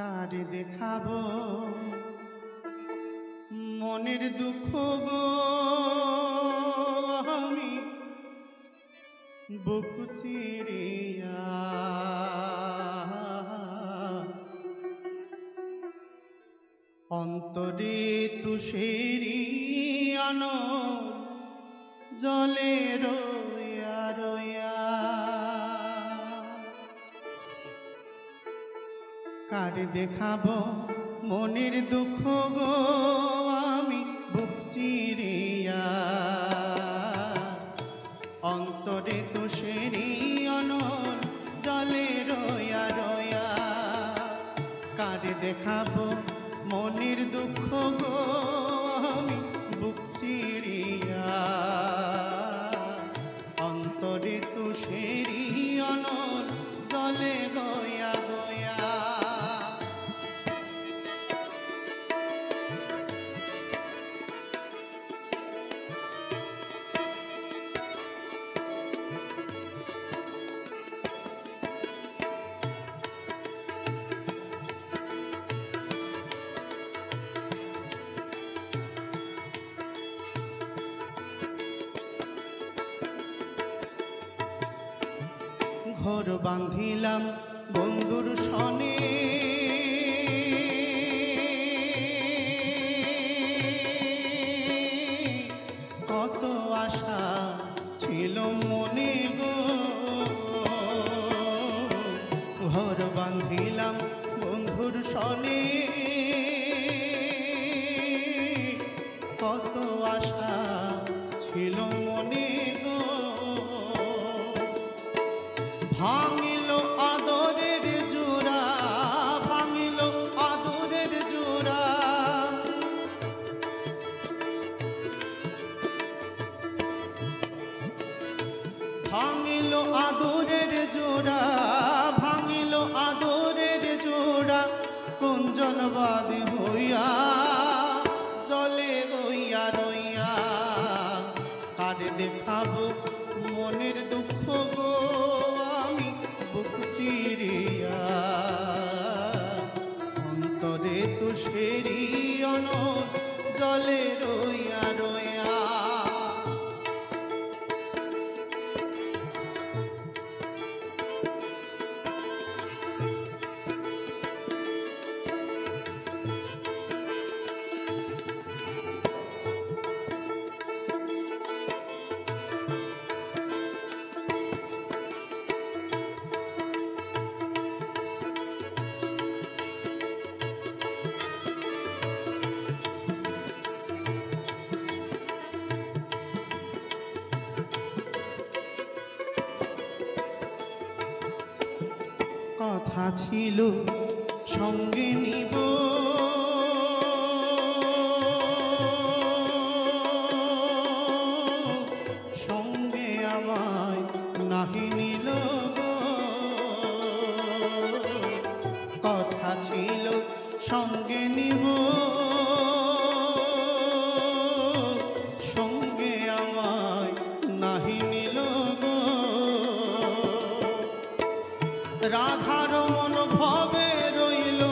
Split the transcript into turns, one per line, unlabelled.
কার দেখাবো। মনের দুঃখ গো আমি বুক চিরিয়া অন্তরে তুষেরি আন জলে কার দেখাবো? মনের দুঃখ গো, আমি বুক চিরিয়া। অন্তরে তো সেরি অনল, জলে রয়া রয়া কার দেখাবো? মনের দুঃখ গো, আমি বুক চিরিয়া। ঘর বাঁধিলাম বন্ধুর সনে। কত আশা ছিল মনে গো। ঘর বাঁধিলাম বন্ধুর সনে। ভাঙিল আদরের জোড়া, ভাঙিল আদরের জোড়া। ভাঙিল আদরের জোড়া, ভাঙিল আদরের জোড়া, কুঞ্জন বাদে হইয়া চলে রইয়া রইয়া। দেখাবো মনের দুঃখ গো? জলে রইয়া রইয়া কথা ছিল সঙ্গে নিব। সঙ্গে আমায় নাহি নিল কথা ছিল সঙ্গে রাধার মন ভবে রইল।